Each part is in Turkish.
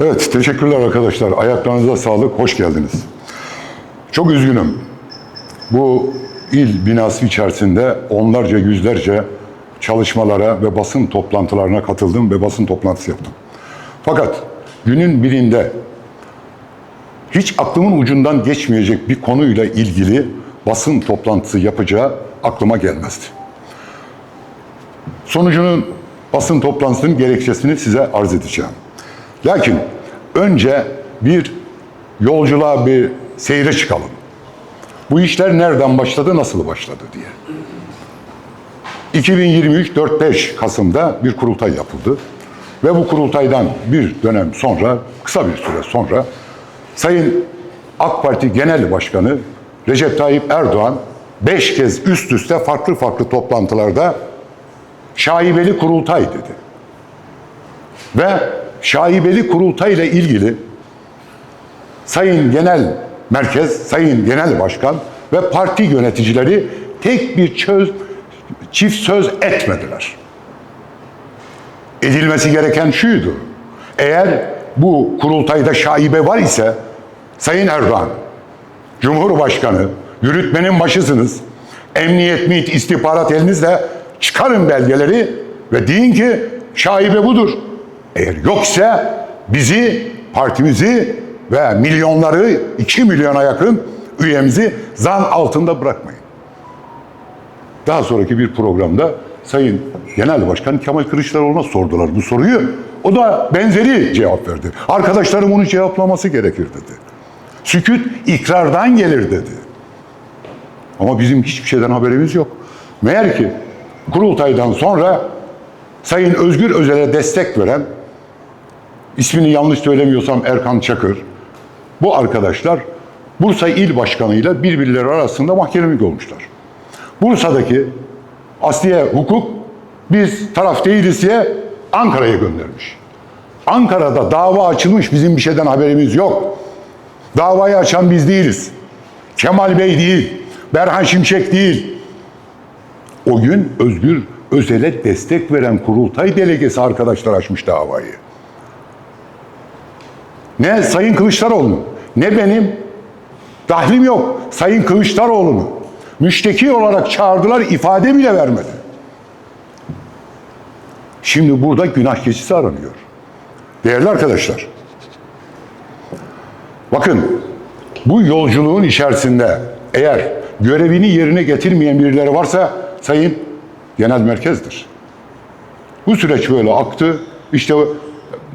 Evet, teşekkürler arkadaşlar. Ayaklarınıza sağlık, hoş geldiniz. Çok üzgünüm. Bu il binası içerisinde onlarca, yüzlerce çalışmalara ve basın toplantılarına katıldım ve basın toplantısı yaptım. Fakat günün birinde hiç aklımın ucundan geçmeyecek bir konuyla ilgili basın toplantısı yapacağı aklıma gelmezdi. Sonucunun basın toplantısının gerekçesini size arz edeceğim. Lakin önce bir yolculuğa bir seyre çıkalım. Bu işler nereden başladı, nasıl başladı diye. 2023 4-5 Kasım'da bir kurultay yapıldı. Ve bu kurultaydan bir dönem sonra, kısa bir süre sonra Sayın AK Parti Genel Başkanı Recep Tayyip Erdoğan beş kez üst üste farklı farklı toplantılarda şaibeli kurultay dedi. Ve şaibeli kurultay ile ilgili Sayın Genel Merkez, Sayın Genel Başkan ve parti yöneticileri tek bir çöz, çift söz etmediler. Edilmesi gereken şuydu. Eğer bu kurultayda şaibe var ise Sayın Erdoğan, Cumhurbaşkanı, yürütmenin başısınız. Emniyet, MİT, istihbarat elinizde çıkarın belgeleri ve deyin ki şaibe budur. Eğer yoksa bizi, partimizi ve milyonları, 2 milyona yakın üyemizi zan altında bırakmayın. Daha sonraki bir programda Sayın Genel Başkan Kemal Kılıçdaroğlu'na sordular bu soruyu. O da benzeri cevap verdi. Arkadaşlarım onu cevaplaması gerekir dedi. Sükut ikrardan gelir dedi. Ama bizim hiçbir şeyden haberimiz yok. Meğer ki kurultaydan sonra Sayın Özgür Özel'e destek veren, ismini yanlış söylemiyorsam Erkan Çakır, bu arkadaşlar Bursa İl Başkanı'yla birbirleri arasında mahkemelik olmuşlar. Bursa'daki Asliye Hukuk biz taraf değiliz diye Ankara'ya göndermiş. Ankara'da dava açılmış bizim bir şeyden haberimiz yok. Davayı açan biz değiliz. Kemal Bey değil, Berhan Şimşek değil. O gün Özgür Özel'e destek veren kurultay delegesi arkadaşlar açmış davayı. Ne Sayın Kılıçdaroğlu ne benim dahlim yok. Sayın Kılıçdaroğlu'nu müşteki olarak çağırdılar ifade bile vermedi. Şimdi burada günah keçisi aranıyor. Değerli arkadaşlar, bakın bu yolculuğun içerisinde eğer görevini yerine getirmeyen birileri varsa Sayın Genel Merkez'dir. Bu süreç böyle aktı. İşte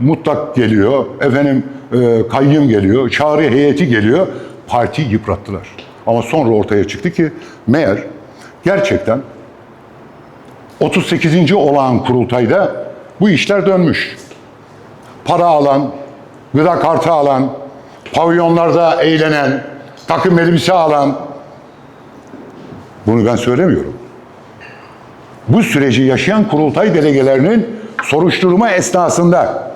mutlak geliyor, efendim e, kayyum geliyor, çağrı heyeti geliyor. Partiyi yıprattılar. Ama sonra ortaya çıktı ki meğer gerçekten 38. olağan kurultayda bu işler dönmüş. Para alan, gıda kartı alan, pavyonlarda eğlenen, takım elbise alan, bunu ben söylemiyorum. Bu süreci yaşayan kurultay delegelerinin soruşturma esnasında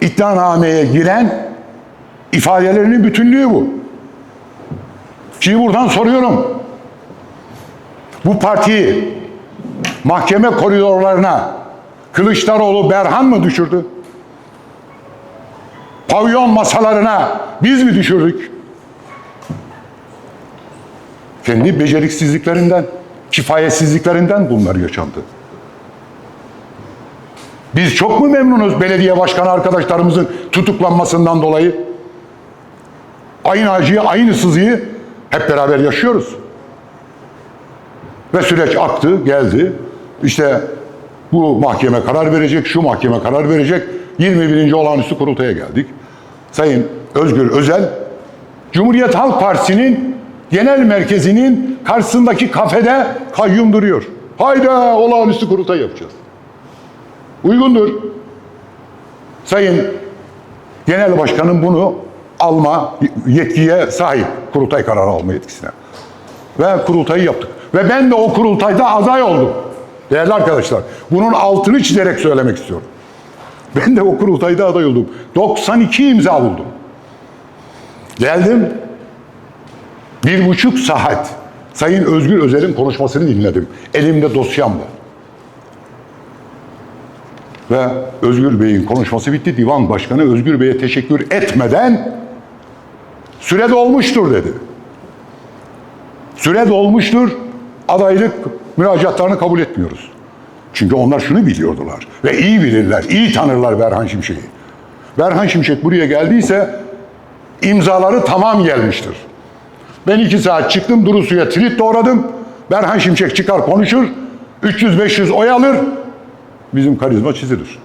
iddianameye giren ifadelerinin bütünlüğü bu. Şimdi buradan soruyorum. Bu partiyi mahkeme koridorlarına Kılıçdaroğlu Berhan mı düşürdü? Pavyon masalarına biz mi düşürdük? Kendi beceriksizliklerinden, kifayetsizliklerinden bunlar yaşandı. Biz çok mu memnunuz belediye başkanı arkadaşlarımızın tutuklanmasından dolayı? Aynı acıyı, aynı sızıyı hep beraber yaşıyoruz. Ve süreç aktı, geldi. İşte bu mahkeme karar verecek, şu mahkeme karar verecek. 21. olağanüstü kurultaya geldik. Sayın Özgür Özel, Cumhuriyet Halk Partisi'nin genel merkezinin karşısındaki kafede kayyum duruyor. Hayda olağanüstü kurultay yapacağız. Uygundur. Sayın Genel Başkanım bunu alma yetkiye sahip. Kurultay kararı alma yetkisine. Ve kurultayı yaptık. Ve ben de o kurultayda aday oldum. Değerli arkadaşlar, bunun altını çizerek söylemek istiyorum. Ben de o kurultayda aday oldum. 92 imza buldum. Geldim. Bir buçuk saat Sayın Özgür Özel'in konuşmasını dinledim. Elimde dosyamla. Ve Özgür Bey'in konuşması bitti. Divan Başkanı Özgür Bey'e teşekkür etmeden süre dolmuştur dedi. Süre dolmuştur. Adaylık müracaatlarını kabul etmiyoruz. Çünkü onlar şunu biliyordular ve iyi bilirler, iyi tanırlar Berhan Şimşek'i. Berhan Şimşek buraya geldiyse imzaları tamam gelmiştir. Ben iki saat çıktım Duru Su'ya tweet doğradım. Berhan Şimşek çıkar konuşur. 300-500 oy alır. Bizim karizma çizilir.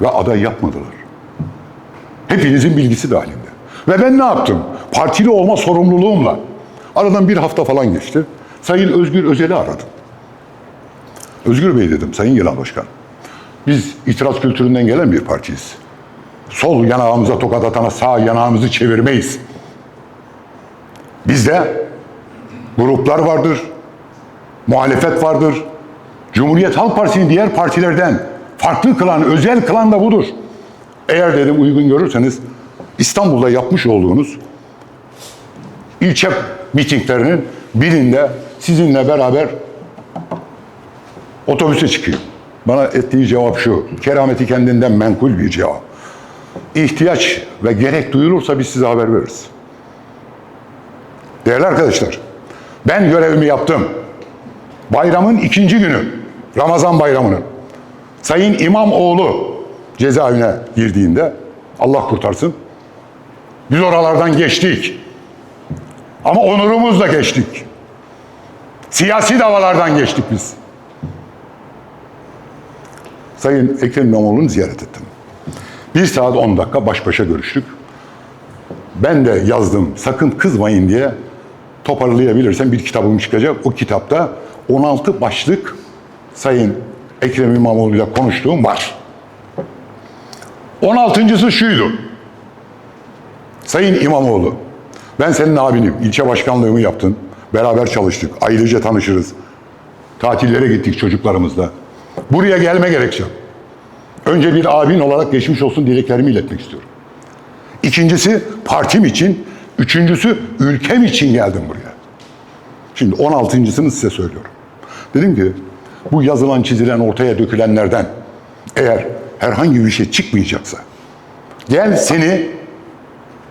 Ve aday yapmadılar. Hepinizin bilgisi dahilinde. Ve ben ne yaptım? Partili olma sorumluluğumla. Aradan bir hafta falan geçti. Sayın Özgür Özel'i aradım. Özgür Bey dedim, Sayın Genel Başkan. Biz itiraz kültüründen gelen bir partiyiz. Sol yanağımıza tokat atana sağ yanağımızı çevirmeyiz. Bizde gruplar vardır, muhalefet vardır. Cumhuriyet Halk Partisi'nin diğer partilerden farklı kılan, özel kılan da budur. Eğer dedim uygun görürseniz İstanbul'da yapmış olduğunuz ilçe mitinglerinin birinde sizinle beraber otobüse çıkıyor. Bana ettiği cevap şu, kerameti kendinden menkul bir cevap. İhtiyaç ve gerek duyulursa biz size haber veririz. Değerli arkadaşlar, ben görevimi yaptım. Bayramın ikinci günü, Ramazan bayramının. Sayın İmamoğlu cezaevine girdiğinde, Allah kurtarsın, biz oralardan geçtik. Ama onurumuzla geçtik. Siyasi davalardan geçtik biz. Sayın Ekrem İmamoğlu'nu ziyaret ettim. Bir saat 10 dakika baş başa görüştük. Ben de yazdım sakın kızmayın diye toparlayabilirsem bir kitabım çıkacak. O kitapta 16 başlık Sayın Ekrem İmamoğlu ile konuştuğum var. 16.sı şuydu. Sayın İmamoğlu, ben senin abinim, ilçe başkanlığımı yaptın. Beraber çalıştık, ailece tanışırız. Tatillere gittik çocuklarımızla. Buraya gelme gerekçem. Önce bir abin olarak geçmiş olsun dileklerimi iletmek istiyorum. İkincisi partim için, üçüncüsü ülkem için geldim buraya. Şimdi 16.sını size söylüyorum. Dedim ki bu yazılan çizilen ortaya dökülenlerden eğer herhangi bir şey çıkmayacaksa gel seni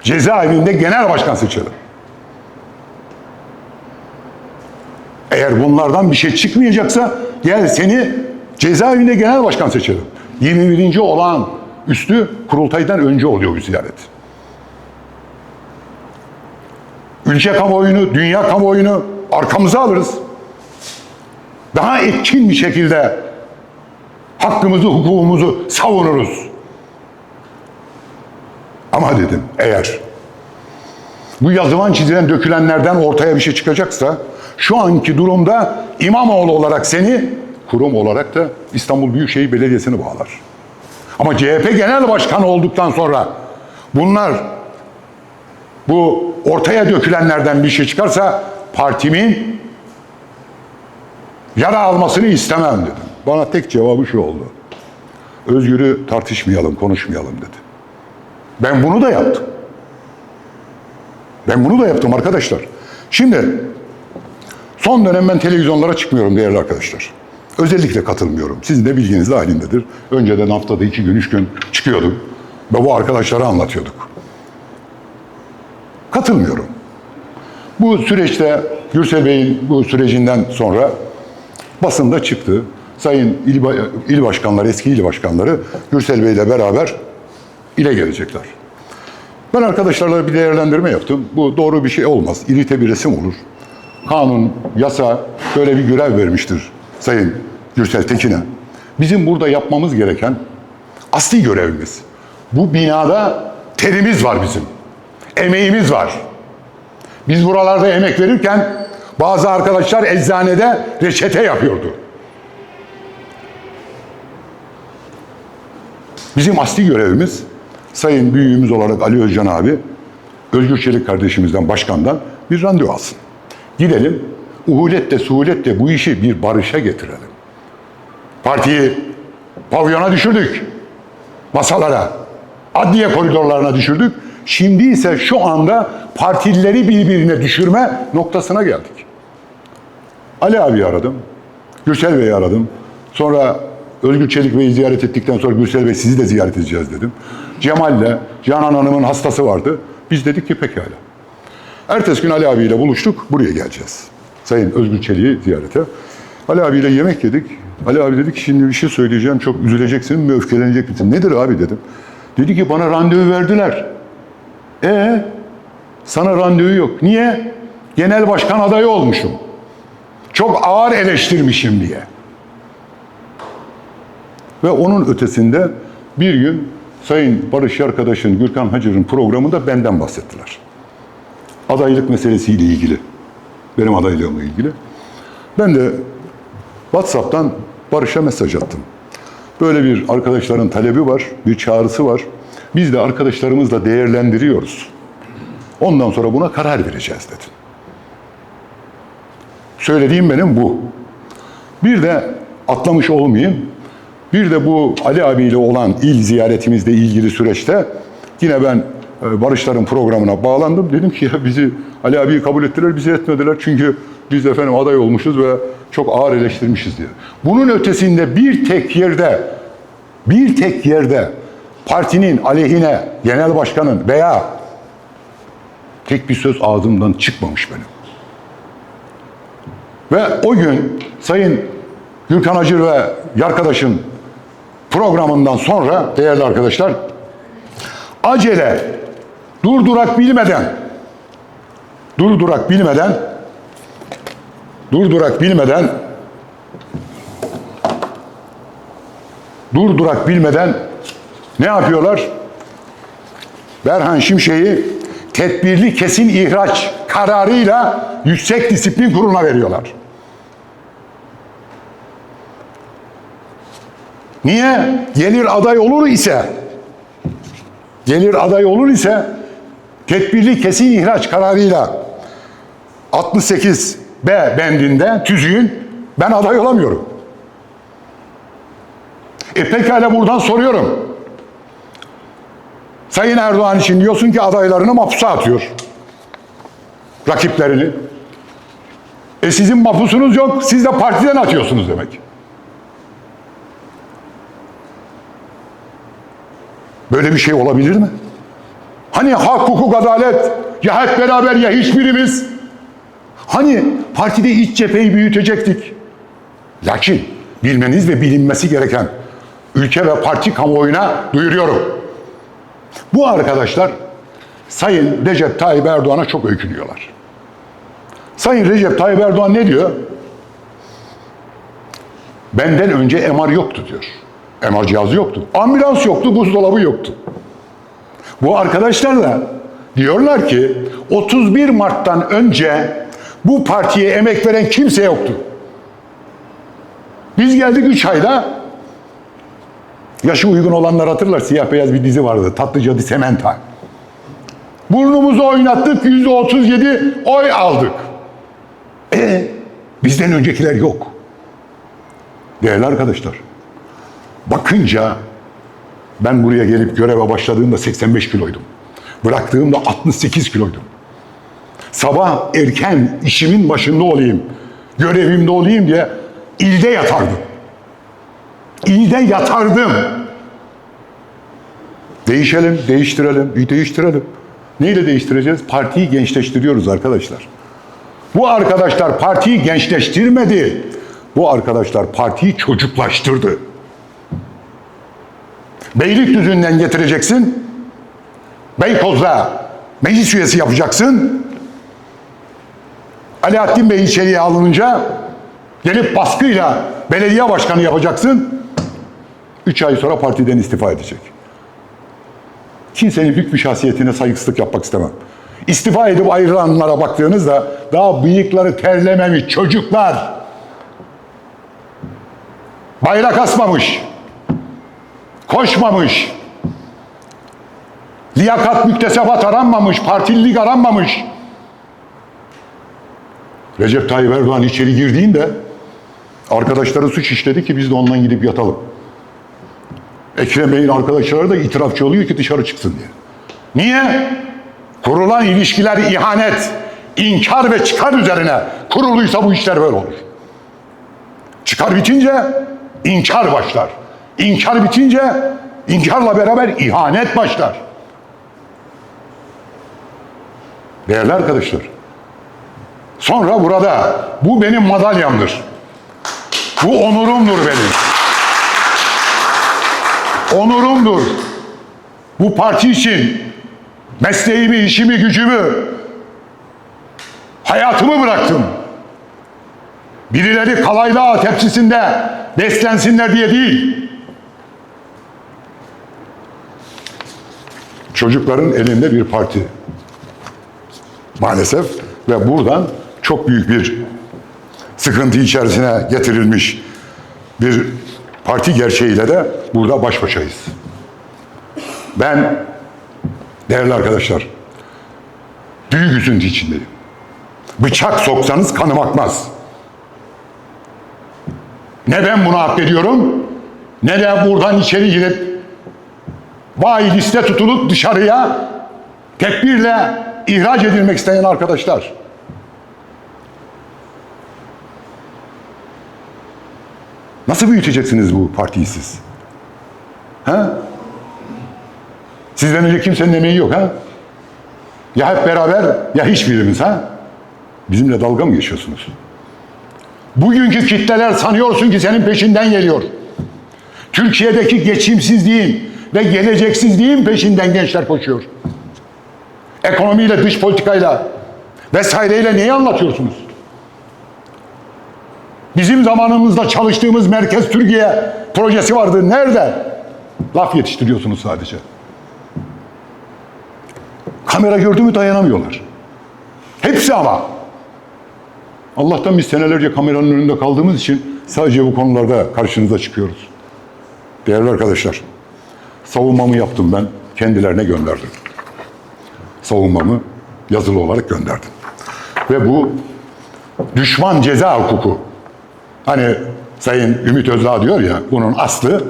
cezaevinde genel başkan seçelim. Eğer bunlardan bir şey çıkmayacaksa gel seni cezaevinde genel başkan seçelim. 21. olan üstü kurultaydan önce oluyor bu ziyaret. Ülke kamuoyunu, dünya kamuoyunu arkamıza alırız. Daha etkin bir şekilde hakkımızı, hukukumuzu savunuruz. Ama dedim eğer bu yazılan çizilen dökülenlerden ortaya bir şey çıkacaksa şu anki durumda İmamoğlu olarak seni kurum olarak da İstanbul Büyükşehir Belediyesi'ni bağlar. Ama CHP Genel Başkanı olduktan sonra bunlar bu ortaya dökülenlerden bir şey çıkarsa partimin yara almasını istemem dedim. Bana tek cevabı şu oldu. Özgür'ü tartışmayalım, konuşmayalım dedi. Ben bunu da yaptım. Ben bunu da yaptım arkadaşlar. Şimdi son dönem ben televizyonlara çıkmıyorum değerli arkadaşlar. Özellikle katılmıyorum. Sizin de bilginiz dahilindedir. Önceden haftada iki gün, üç gün çıkıyordum. Ve bu arkadaşlara anlatıyorduk. Katılmıyorum. Bu süreçte Gürsel Bey'in bu sürecinden sonra basında çıktı. Sayın il, il başkanları, eski il başkanları Gürsel Bey ile beraber ile gelecekler. Ben arkadaşlarla bir değerlendirme yaptım. Bu doğru bir şey olmaz. İrite bir resim olur. Kanun, yasa böyle bir görev vermiştir Sayın Gürsel Tekin'e. Bizim burada yapmamız gereken asli görevimiz. Bu binada terimiz var bizim. Emeğimiz var. Biz buralarda emek verirken bazı arkadaşlar eczanede reçete yapıyordu. Bizim asli görevimiz Sayın büyüğümüz olarak Ali Özcan abi, Özgür Çelik kardeşimizden, başkandan bir randevu alsın. Gidelim, uhuletle, suhuletle bu işi bir barışa getirelim. Partiyi pavyona düşürdük, masalara, adliye koridorlarına düşürdük. Şimdi ise şu anda partilileri birbirine düşürme noktasına geldik. Ali abi aradım. Gürsel Bey'i aradım. Sonra Özgür Çelik Bey'i ziyaret ettikten sonra Gürsel Bey sizi de ziyaret edeceğiz dedim. Cemal'le Canan Hanım'ın hastası vardı. Biz dedik ki pekala. Ertesi gün Ali abiyle buluştuk. Buraya geleceğiz. Sayın Özgür Çelik'i ziyarete. Ali abiyle yemek yedik. Ali abi dedi ki şimdi bir şey söyleyeceğim. Çok üzüleceksin mi, öfkelenecek misin? Nedir abi dedim. Dedi ki bana randevu verdiler. E sana randevu yok. Niye? Genel başkan adayı olmuşum. Çok ağır eleştirmişim diye. Ve onun ötesinde bir gün Sayın Barış arkadaşın Gürkan Hacır'ın programında benden bahsettiler. Adaylık meselesiyle ilgili. Benim adaylığımla ilgili. Ben de WhatsApp'tan Barış'a mesaj attım. Böyle bir arkadaşların talebi var, bir çağrısı var. Biz de arkadaşlarımızla değerlendiriyoruz. Ondan sonra buna karar vereceğiz dedim. Söylediğim benim bu. Bir de atlamış olmayayım. Bir de bu Ali abiyle olan il ziyaretimizle ilgili süreçte yine ben e, Barışların programına bağlandım. Dedim ki ya bizi Ali abiyi kabul ettiler, bizi etmediler. Çünkü biz efendim aday olmuşuz ve çok ağır eleştirmişiz diye. Bunun ötesinde bir tek yerde bir tek yerde partinin aleyhine genel başkanın veya tek bir söz ağzımdan çıkmamış benim. Ve o gün Sayın Gürkan Acır ve arkadaşın programından sonra değerli arkadaşlar acele durdurak bilmeden durdurak bilmeden durdurak bilmeden durdurak bilmeden ne yapıyorlar? Berhan Şimşek'i tedbirli kesin ihraç kararıyla Yüksek Disiplin Kurulu'na veriyorlar. Niye? Gelir aday olur ise gelir aday olur ise tedbirli kesin ihraç kararıyla 68 B bendinde tüzüğün ben aday olamıyorum. E pekala buradan soruyorum. Sayın Erdoğan için diyorsun ki adaylarını mahpusa atıyor. Rakiplerini. E sizin mahpusunuz yok, siz de partiden atıyorsunuz demek. Böyle bir şey olabilir mi? Hani hak, hukuk, adalet ya hep beraber ya hiçbirimiz. Hani partide iç cepheyi büyütecektik. Lakin bilmeniz ve bilinmesi gereken ülke ve parti kamuoyuna duyuruyorum. Bu arkadaşlar Sayın Recep Tayyip Erdoğan'a çok öykünüyorlar. Sayın Recep Tayyip Erdoğan ne diyor? Benden önce MR yoktu diyor. MR cihazı yoktu. Ambulans yoktu, buzdolabı yoktu. Bu arkadaşlarla diyorlar ki 31 Mart'tan önce bu partiye emek veren kimse yoktu. Biz geldik 3 ayda yaşı uygun olanlar hatırlar siyah beyaz bir dizi vardı. Tatlı Cadı Sementa. Burnumuzu oynattık yüzde 37 oy aldık. E bizden öncekiler yok. Değerli arkadaşlar. Bakınca ben buraya gelip göreve başladığımda 85 kiloydum. Bıraktığımda 68 kiloydum. Sabah erken işimin başında olayım, görevimde olayım diye ilde yatardım. İlde yatardım. Değişelim, değiştirelim, değiştirelim. Neyle değiştireceğiz? Partiyi gençleştiriyoruz arkadaşlar. Bu arkadaşlar partiyi gençleştirmedi. Bu arkadaşlar partiyi çocuklaştırdı. Beylikdüzü'nden getireceksin. Beykoz'da meclis üyesi yapacaksın. Alaaddin Bey içeriye alınınca gelip baskıyla belediye başkanı yapacaksın. Üç ay sonra partiden istifa edecek. Kimsenin hükmü şahsiyetine saygısızlık yapmak istemem. İstifa edip ayrılanlara baktığınızda daha bıyıkları terlememiş çocuklar. Bayrak asmamış. Koşmamış. Liyakat müktesebat aranmamış. Partililik aranmamış. Recep Tayyip Erdoğan içeri girdiğinde arkadaşları suç işledi ki biz de ondan gidip yatalım. Ekrem Bey'in arkadaşları da itirafçı oluyor ki dışarı çıksın diye. Niye? Kurulan ilişkiler ihanet, inkar ve çıkar üzerine kuruluysa bu işler böyle olur. Çıkar bitince inkar başlar. İnkar bitince inkarla beraber ihanet başlar. Değerli arkadaşlar. Sonra burada bu benim madalyamdır. Bu onurumdur benim. Onurumdur. Bu parti için mesleğimi, işimi, gücümü, hayatımı bıraktım. Birileri kalaylı ağ tepsisinde beslensinler diye değil. Çocukların elinde bir parti. Maalesef ve buradan çok büyük bir sıkıntı içerisine getirilmiş bir parti gerçeğiyle de burada baş başayız. Ben değerli arkadaşlar büyük üzüntü içindeyim. Bıçak soksanız kanım akmaz. Ne ben bunu hak ediyorum ne de buradan içeri girip vay liste tutulup dışarıya tekbirle ihraç edilmek isteyen arkadaşlar. Nasıl büyüteceksiniz bu partiyi siz? Ha? Sizden önce kimsenin emeği yok ha? Ya hep beraber ya hiçbirimiz ha? Bizimle dalga mı geçiyorsunuz? Bugünkü kitleler sanıyorsun ki senin peşinden geliyor. Türkiye'deki geçimsizliğin ve geleceksizliğin peşinden gençler koşuyor. Ekonomiyle, dış politikayla vesaireyle neyi anlatıyorsunuz? Bizim zamanımızda çalıştığımız Merkez Türkiye projesi vardı. Nerede? Laf yetiştiriyorsunuz sadece. Kamera gördü mü dayanamıyorlar. Hepsi ama. Allah'tan biz senelerce kameranın önünde kaldığımız için sadece bu konularda karşınıza çıkıyoruz. Değerli arkadaşlar, savunmamı yaptım ben, kendilerine gönderdim. Savunmamı yazılı olarak gönderdim. Ve bu düşman ceza hukuku. Hani Sayın Ümit Özdağ diyor ya, bunun aslı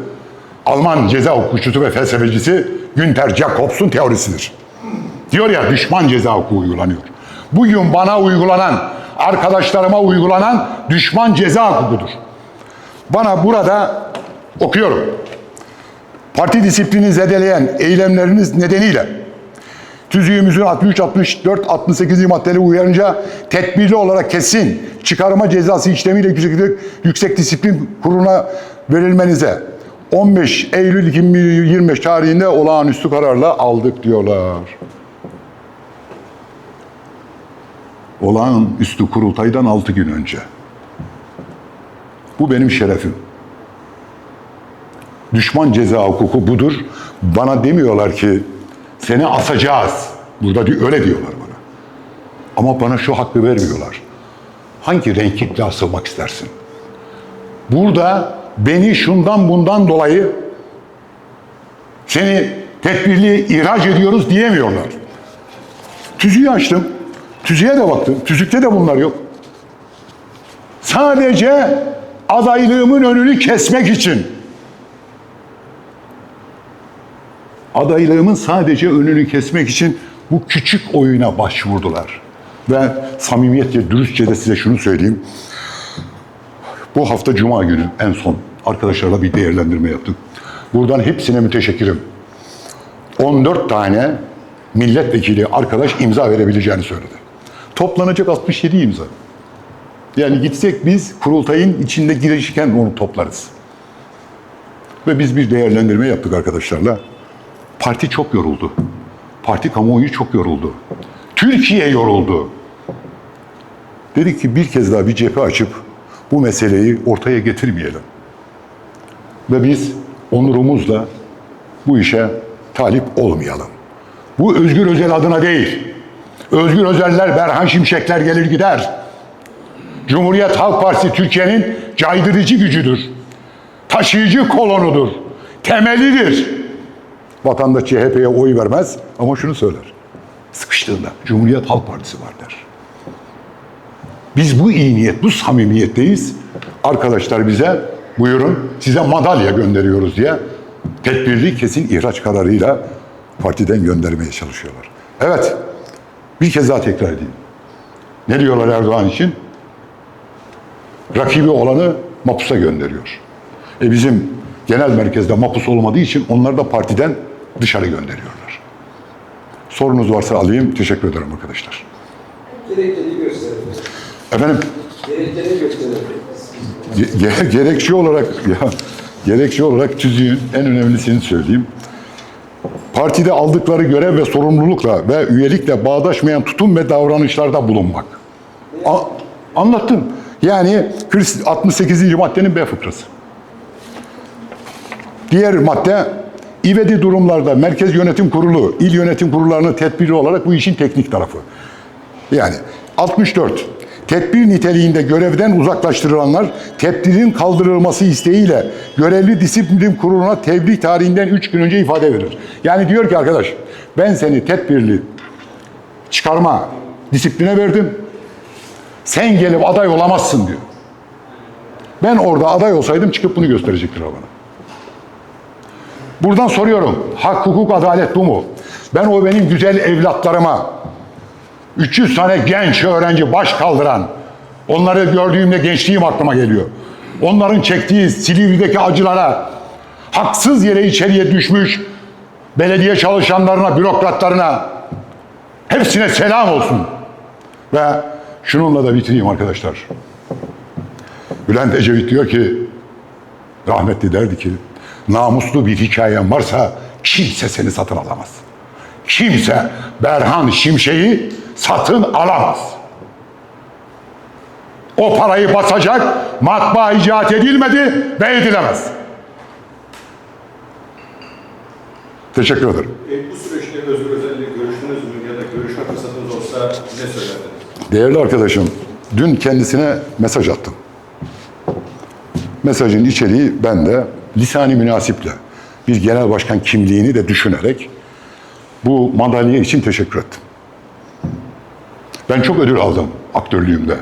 Alman ceza hukukçusu ve felsefecisi Günter Jacobs'un teorisidir. Diyor ya düşman ceza hukuku uygulanıyor. Bugün bana uygulanan, arkadaşlarıma uygulanan düşman ceza hukukudur. Bana burada okuyorum. Parti disiplini zedeleyen eylemleriniz nedeniyle tüzüğümüzün 63, 64, 68. maddeleri uyarınca tedbirli olarak kesin çıkarma cezası işlemiyle yüksek, yüksek disiplin kuruluna verilmenize 15 Eylül 2025 tarihinde olağanüstü kararla aldık diyorlar. Olağanüstü kurultaydan 6 gün önce. Bu benim şerefim. Düşman ceza hukuku budur. Bana demiyorlar ki seni asacağız. Burada di- öyle diyorlar bana. Ama bana şu hakkı vermiyorlar. Hangi renklikle asılmak istersin? Burada beni şundan bundan dolayı seni tedbirli ihraç ediyoruz diyemiyorlar. Tüzüğü açtım. Tüzüğe de baktım. Tüzükte de bunlar yok. Sadece adaylığımın önünü kesmek için adaylığımın sadece önünü kesmek için bu küçük oyuna başvurdular. Ve samimiyetle, dürüstçe de size şunu söyleyeyim. Bu hafta Cuma günü en son arkadaşlarla bir değerlendirme yaptık. Buradan hepsine müteşekkirim. 14 tane milletvekili arkadaş imza verebileceğini söyledi. Toplanacak 67 imza. Yani gitsek biz kurultayın içinde girişken onu toplarız. Ve biz bir değerlendirme yaptık arkadaşlarla. Parti çok yoruldu. Parti kamuoyu çok yoruldu. Türkiye yoruldu. Dedik ki bir kez daha bir cephe açıp bu meseleyi ortaya getirmeyelim. Ve biz onurumuzla bu işe talip olmayalım. Bu Özgür Özel adına değil. Özgür Özeller, Berhan Şimşekler gelir gider. Cumhuriyet Halk Partisi Türkiye'nin caydırıcı gücüdür. Taşıyıcı kolonudur. Temelidir. Vatandaş CHP'ye oy vermez ama şunu söyler. Sıkıştığında Cumhuriyet Halk Partisi var der. Biz bu iyi niyet, bu samimiyetteyiz. Arkadaşlar bize buyurun size madalya gönderiyoruz diye tedbirli kesin ihraç kararıyla partiden göndermeye çalışıyorlar. Evet, bir kez daha tekrar edeyim. Ne diyorlar Erdoğan için? Rakibi olanı mapusa gönderiyor. E bizim genel merkezde mapus olmadığı için onları da partiden dışarı gönderiyorlar. Sorunuz varsa alayım. Teşekkür ederim arkadaşlar. Gerekçeyi gösterin. Efendim Gerekçeyi gösterin. ge- ge- gerekçe olarak ya gerekçe olarak tüzüğün en önemlisini söyleyeyim. Partide aldıkları görev ve sorumlulukla ve üyelikle bağdaşmayan tutum ve davranışlarda bulunmak. A- anlattım. Yani 40 68. maddenin B fıkrası. Diğer madde ivedi durumlarda Merkez Yönetim Kurulu, il yönetim kurullarının tedbiri olarak bu işin teknik tarafı. Yani 64. Tedbir niteliğinde görevden uzaklaştırılanlar tedbirin kaldırılması isteğiyle görevli disiplin kuruluna tebliğ tarihinden 3 gün önce ifade verir. Yani diyor ki arkadaş ben seni tedbirli çıkarma disipline verdim. Sen gelip aday olamazsın diyor. Ben orada aday olsaydım çıkıp bunu gösterecektir bana. Buradan soruyorum. Hak, hukuk, adalet bu mu? Ben o benim güzel evlatlarıma 300 tane genç öğrenci baş kaldıran, onları gördüğümde gençliğim aklıma geliyor. Onların çektiği Silivri'deki acılara, haksız yere içeriye düşmüş belediye çalışanlarına, bürokratlarına hepsine selam olsun. Ve şununla da bitireyim arkadaşlar. Bülent Ecevit diyor ki, rahmetli derdi ki, namuslu bir hikayen varsa kimse seni satın alamaz. Kimse Berhan Şimşek'i satın alamaz. O parayı basacak matbaa icat edilmedi ve edilemez. Teşekkür ederim. E, bu süreçte Özgür Özel'le görüştünüz mü ya da görüşme fırsatınız olsa ne söylerdiniz? Değerli arkadaşım, dün kendisine mesaj attım. Mesajın içeriği ben de lisani münasiple bir genel başkan kimliğini de düşünerek bu madalya için teşekkür ettim. Ben çok ödül aldım aktörlüğümde.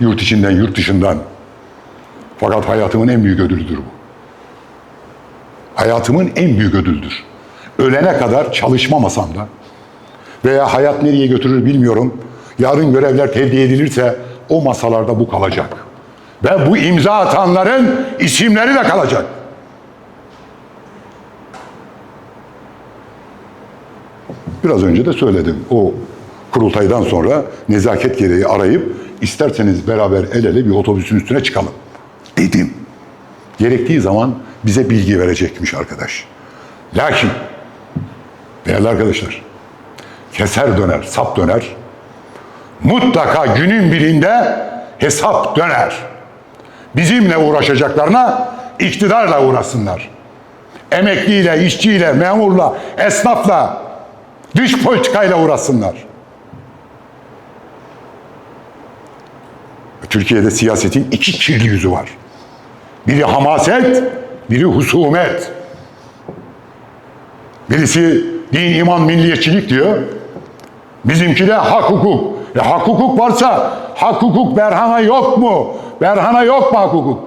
Yurt içinden, yurt dışından. Fakat hayatımın en büyük ödülüdür bu. Hayatımın en büyük ödüldür. Ölene kadar çalışmamasam da veya hayat nereye götürür bilmiyorum. Yarın görevler tevdi edilirse o masalarda bu kalacak. Ve bu imza atanların isimleri de kalacak. Biraz önce de söyledim. O kurultaydan sonra nezaket gereği arayıp isterseniz beraber el ele bir otobüsün üstüne çıkalım dedim. Gerektiği zaman bize bilgi verecekmiş arkadaş. Lakin değerli arkadaşlar keser döner, sap döner. Mutlaka günün birinde hesap döner. Bizimle uğraşacaklarına iktidarla uğraşsınlar. Emekliyle, işçiyle, memurla, esnafla, dış politikayla uğraşsınlar. Türkiye'de siyasetin iki kirli yüzü var. Biri hamaset, biri husumet. Birisi din, iman, milliyetçilik diyor. Bizimki de hak hukuk. E hak hukuk varsa hak hukuk Berhan'a yok mu? Berhan'a yok mu hukuk?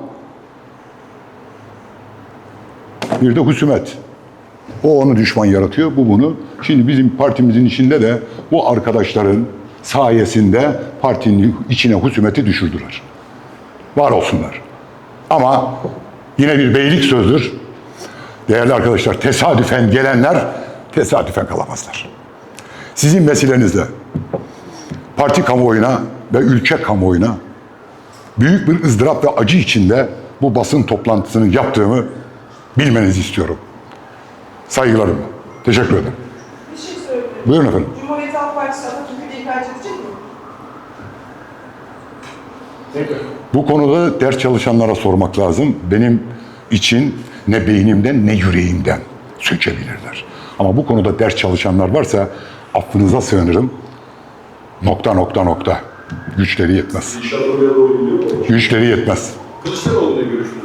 Bir de husumet. O onu düşman yaratıyor, bu bunu. Şimdi bizim partimizin içinde de bu arkadaşların sayesinde partinin içine husumeti düşürdüler. Var olsunlar. Ama yine bir beylik sözdür. Değerli arkadaşlar, tesadüfen gelenler tesadüfen kalamazlar. Sizin vesilenizle parti kamuoyuna ve ülke kamuoyuna büyük bir ızdırap ve acı içinde bu basın toplantısını yaptığımı bilmenizi istiyorum. Saygılarımla. Teşekkür ederim. Bir şey söyleyeyim. Buyurun efendim. Cumhuriyet Halk Partisi Atatürk'ü ihraç edecek mi? Bu konuda ders çalışanlara sormak lazım. Benim için ne beynimden ne yüreğimden sökebilirler. Ama bu konuda ders çalışanlar varsa affınıza sığınırım. Nokta nokta nokta. Güçleri yetmez. Güçleri yetmez. Kılıçdaroğlu'yla görüştünüz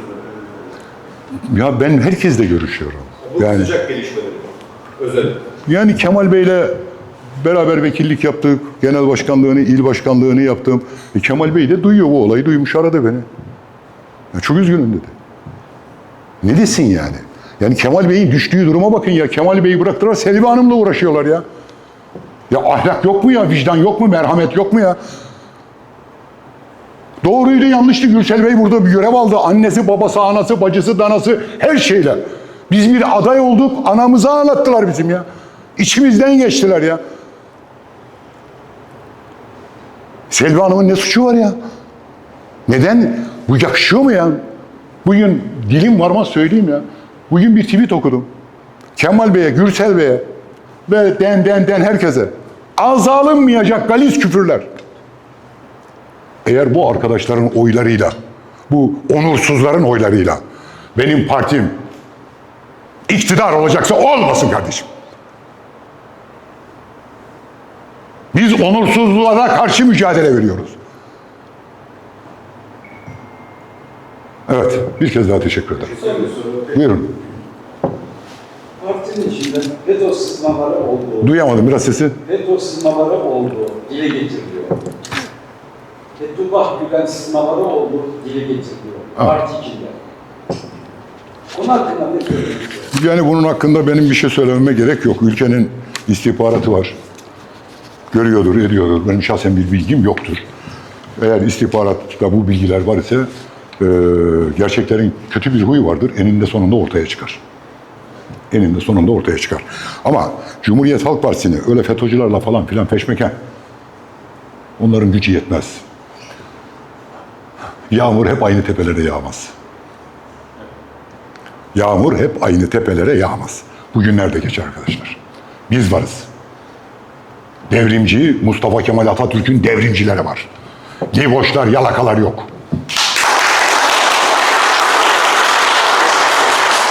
mü? Ya ben herkesle görüşüyorum. Bu Yani sıcak gelişmeleri. Özel. yani Kemal Bey'le beraber vekillik yaptık. Genel başkanlığını, il başkanlığını yaptım. E Kemal Bey de duyuyor bu olayı. Duymuş aradı beni. Ya çok üzgünüm dedi. Ne desin yani? Yani Kemal Bey'in düştüğü duruma bakın ya. Kemal Bey'i bıraktılar Selvi Hanım'la uğraşıyorlar ya. Ya ahlak yok mu ya? Vicdan yok mu? Merhamet yok mu ya? Doğruydu yanlıştı Gürsel Bey burada bir görev aldı. Annesi, babası, anası, bacısı, danası her şeyle. Biz bir aday olduk. Anamızı ağlattılar bizim ya. İçimizden geçtiler ya. Selvi Hanım'ın ne suçu var ya? Neden? Bu yakışıyor mu ya? Bugün dilim varmaz söyleyeyim ya. Bugün bir tweet okudum. Kemal Bey'e, Gürsel Bey'e ve den den den herkese. Ağza alınmayacak galis küfürler. Eğer bu arkadaşların oylarıyla, bu onursuzların oylarıyla benim partim iktidar olacaksa olmasın kardeşim. Biz onursuzluğa karşı mücadele veriyoruz. Evet, bir kez daha teşekkür ederim. Buyurun. Partinin içinde FETÖ sızmaları olduğu, Duyamadım biraz sesi. FETÖ sızmaları olduğu dile getiriliyor. Fethullah Gülen sızmaları olduğu dile getiriliyor. Parti içinde. Onun hakkında ne söylüyorsunuz? Yani bunun hakkında benim bir şey söylememe gerek yok. Ülkenin istihbaratı var. Görüyordur, ediyordur. Benim şahsen bir bilgim yoktur. Eğer istihbaratta bu bilgiler var ise e, gerçeklerin kötü bir huyu vardır. Eninde sonunda ortaya çıkar. Eninde sonunda ortaya çıkar. Ama Cumhuriyet Halk Partisi'ni öyle FETÖ'cülerle falan filan peşmeken onların gücü yetmez. Yağmur hep aynı tepelere yağmaz. Yağmur hep aynı tepelere yağmaz. Bugünler de geçer arkadaşlar. Biz varız. Devrimci Mustafa Kemal Atatürk'ün devrimcileri var. Givoşlar, yalakalar yok.